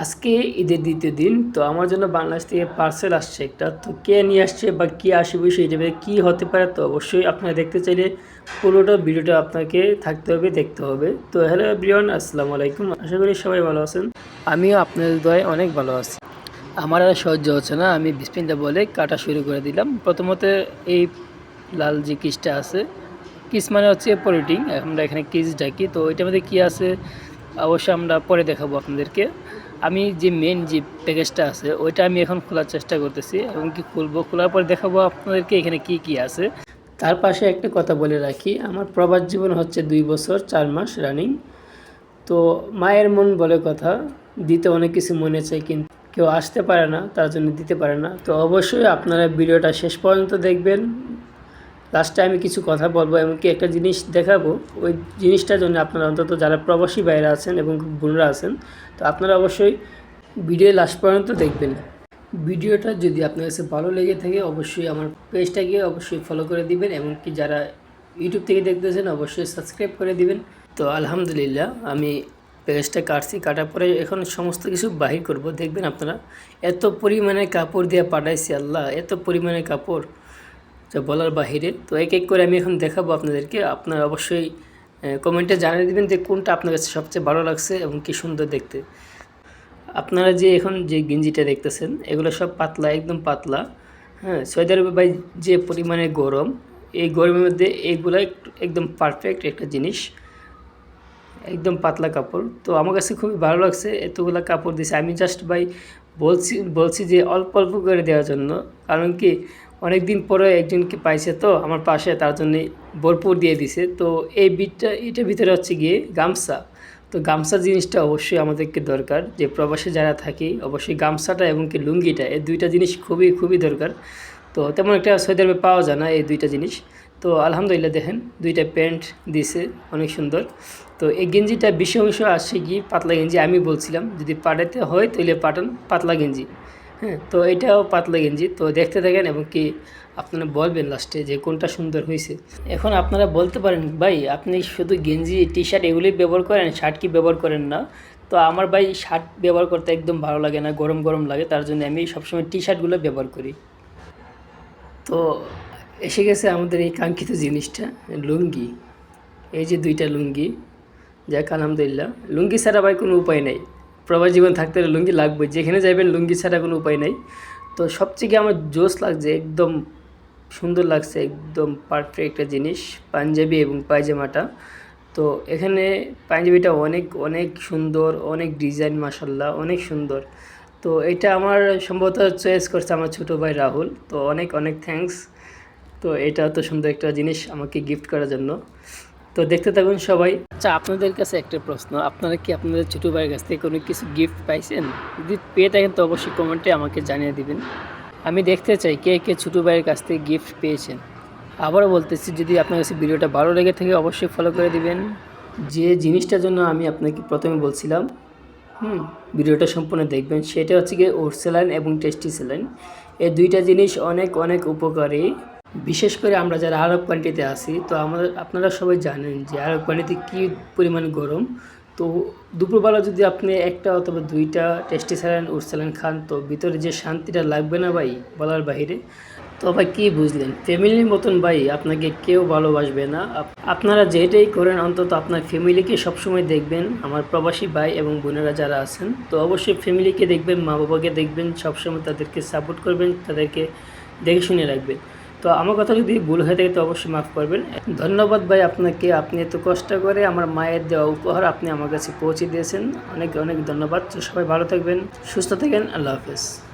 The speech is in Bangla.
আজকে ঈদের দ্বিতীয় দিন, তো আমার জন্য বাংলাদেশ থেকে পার্সেল আসছে একটা। তো কে নিয়ে আসছে বা কী আসবে সেই হিসেবে কী হতে পারে, তো অবশ্যই আপনারা দেখতে চাইলে পুরোটা ভিডিওটা আপনাকে থাকতে হবে, দেখতে হবে। তো হ্যালো এভরিওয়ান আসসালামু আলাইকুম। আশা করি সবাই ভালো আছেন। আমিও আপনাদের দয়ে অনেক ভালো আছি। আমার আর সহ্য হচ্ছে না, আমি বিসপিনটা বলে কাটা শুরু করে দিলাম। প্রথমত এই লাল যে কিসটা আছে, কিস মানে হচ্ছে পলিটিং আমরা এখানে কিস ডাকি, তো এটার মধ্যে কী আছে, অবশ্যই আমরা পরে দেখাবো আপনাদেরকে। আমি যে মেন যে প্যাকেজটা আছে, ওইটা আমি এখন খোলার চেষ্টা করতেছি এবং কি খুলবো, খোলার পর দেখাবো আপনাদেরকে এখানে কি কি আছে। তার পাশে একটা কথা বলে রাখি, আমার প্রবাস জীবন হচ্ছে দুই বছর, চার মাস রানিং তো মায়ের মন বলে কথা, দিতে অনেক কিছু মনে চাই কিন্তু কেউ আসতে পারে না, তার জন্য দিতে পারে না। তো অবশ্যই আপনারা ভিডিওটা শেষ পর্যন্ত দেখবেন। লাস্টে আমি কিছু কথা বলব, এমনকি একটা জিনিস দেখাবো। ওই জিনিসটার জন্য আপনারা অন্তত যারা প্রবাসী বাইরে আছেন এবং বোনরা আছেন, তো আপনারা অবশ্যই ভিডিও লাস্ট পর্যন্ত দেখবেন। ভিডিওটা যদি আপনার কাছে ভালো লেগে থাকে, অবশ্যই আমার পেজটাকে অবশ্যই ফলো করে দিবেন, এমনকি যারা ইউটিউব থেকে দেখতেছেন, অবশ্যই সাবস্ক্রাইব করে দিবেন। তো আলহামদুলিল্লাহ, আমি পেজটা কাটছি, কাটার পরে এখন সমস্ত কিছু বাহির করব। দেখবেন আপনারা এত পরিমাণে কাপড় দিয়ে পাঠাইছি আল্লাহ, এত পরিমাণে কাপড়। যা বলার বাহিরে। তো এক এক করে আমি এখন দেখাবো আপনাদেরকে। আপনারা অবশ্যই কমেন্টে জানিয়ে দেবেন যে কোনটা আপনার কাছে সবচেয়ে ভালো লাগছে এবং কি সুন্দর দেখতে। আপনারা যে এখন যে গেঞ্জিটা দেখতেছেন, এগুলো সব পাতলা, একদম পাতলা। হ্যাঁ সৌদি আরবে ভাই যে পরিমাণে গরম, এই গরমের মধ্যে এইগুলো একদম পারফেক্ট একটা জিনিস। একদম পাতলা কাপড়। তো আমার কাছে খুবই ভালো লাগছে, এতগুলো কাপড় দিছে। আমি জাস্ট ভাই বলছি বলছি যে অল্প অল্প করে দেওয়ার জন্য। কারণ কি অনেক দিন পরে একজনকে পাইছে তো আমার পাশে, তার জন্য ভরপুর দিয়ে দিছে। তো এই বিটটা, এটার ভিতরে হচ্ছে গিয়ে গামছা। তো গামছা জিনিসটা অবশ্যই আমাদেরকে দরকার। যে প্রবাসে যারা থাকি, অবশ্যই গামছাটা এবং কি লুঙ্গিটা, এই দুইটা জিনিস খুবই খুবই দরকার। তো তেমন একটা সৌদি আরবে পাওয়া যায় না এই দুইটা জিনিস। তো আলহামদুলিল্লাহ দেখেন, দুইটা প্যান্ট দিছে, অনেক সুন্দর। তো এই গেঞ্জিটা বেশি অংশ আসছে কি পাতলা গেঞ্জি, আমি বলছিলাম। যদি পাঠাতে হয় তাহলে পাঠান, পাতলা গেঞ্জি। তো এটাও পাতলা গেঞ্জি। তো দেখতে থাকেন এবং কি আপনারা বলবেন লাস্টে যে কোনটা সুন্দর হয়েছে। এখন আপনারা বলতে পারেন, ভাই, আপনি শুধু গেঞ্জি টি শার্ট এগুলোই ব্যবহার করেন শার্ট কি ব্যবহার করেন না? তো আমার ভাই শার্ট ব্যবহার করতে একদম ভালো লাগে না, গরম গরম লাগে, তার জন্য আমি সবসময় টি শার্টগুলো ব্যবহার করি। তো এসে গেছে আমাদের এই কাঙ্ক্ষিত জিনিসটা, লুঙ্গি। এই যে দুইটা লুঙ্গি, যাক আলহামদুলিল্লাহ। লুঙ্গি ছাড়া ভাই কোনো উপায় নেই। প্রবাস জীবন থাকতে হলে লুঙ্গি লাগবে যেখানে যাবেন লুঙ্গি ছাড়া কোনো উপায় নাই। তো সবথেকে আমার জোশ লাগছে, একদম সুন্দর লাগছে, একদম পারফেক্ট একটা জিনিস, পাঞ্জাবি এবং পায়জামাটা। তো এখানে পাঞ্জাবিটা অনেক অনেক সুন্দর, অনেক ডিজাইন মাসাল্লাহ অনেক সুন্দর। তো এটা আমার সম্ভবত চয়েস করছে আমার ছোটো ভাই রাহুল। তো অনেক অনেক থ্যাঙ্কস তো এটা তো সুন্দর একটা জিনিস আমাকে গিফট করার জন্য। তো দেখতে থাকুন সবাই। আচ্ছা আপনাদের কাছে একটা প্রশ্ন। আপনারা কি আপনাদের ছোটো ভাইয়ের কাছ থেকে কোনো কিছু গিফট পাইছেন? যদি পেয়ে থাকেন তো অবশ্যই কমেন্টে আমাকে জানিয়ে দিবেন। আমি দেখতে চাই কে কে ছোটো ভাইয়ের কাছ থেকে গিফট পেয়েছেন। আবারও বলতেছি, যদি আপনার কাছে ভিডিওটা ভালো লেগে থাকে অবশ্যই ফলো করে দিবেন। যে জিনিসটার জন্য আমি আপনাকে প্রথমে বলছিলাম, হুম, ভিডিওটা সম্পূর্ণ দেখবেন, সেটা হচ্ছে গিয়ে ওর স্যালাইন এবং টেস্টি স্যালাইন এই দুইটা জিনিস অনেক অনেক উপকারী। বিশেষ করে আমরা যারা আরব কান্ট্রিতে আছি, তো আমাদের, আপনারা সবাই জানেন যে আরব কান্ট্রিতে কী পরিমাণ গরম। তো দুপুরবেলা যদি আপনি একটা অথবা দুইটা টেস্টি স্যালাইন ওর স্যালাইন খান, তো ভিতরে যে শান্তিটা লাগবে না ভাই বলার বাইরে তো ভাই কী বুঝলেন? ফ্যামিলির মতন ভাই, আপনাকে কেউ ভালোবাসবে না। আপ- আপনারা যেটাই করেন, অন্তত আপনার ফ্যামিলিকে সবসময় দেখবেন। আমার প্রবাসী ভাই এবং বোনেরা যারা আছেন, তো অবশ্যই ফ্যামিলিকে দেখবেন মা বাবাকে দেখবেন, সবসময় তাদেরকে সাপোর্ট করবেন, তাদেরকে দেখে শুনে রাখবেন। তো আমার কথা যদি ভুল হয়ে থাকে, তো অবশ্যই মাফ করবেন। ধন্যবাদ ভাই আপনাকে, আপনি এত কষ্ট করে আমার মায়ের দেওয়া উপহার আপনি আমার কাছে পৌঁছে দিয়েছেন। অনেক অনেক ধন্যবাদ। সবাই ভালো থাকবেন, সুস্থ থাকেন, আল্লাহ হাফেজ।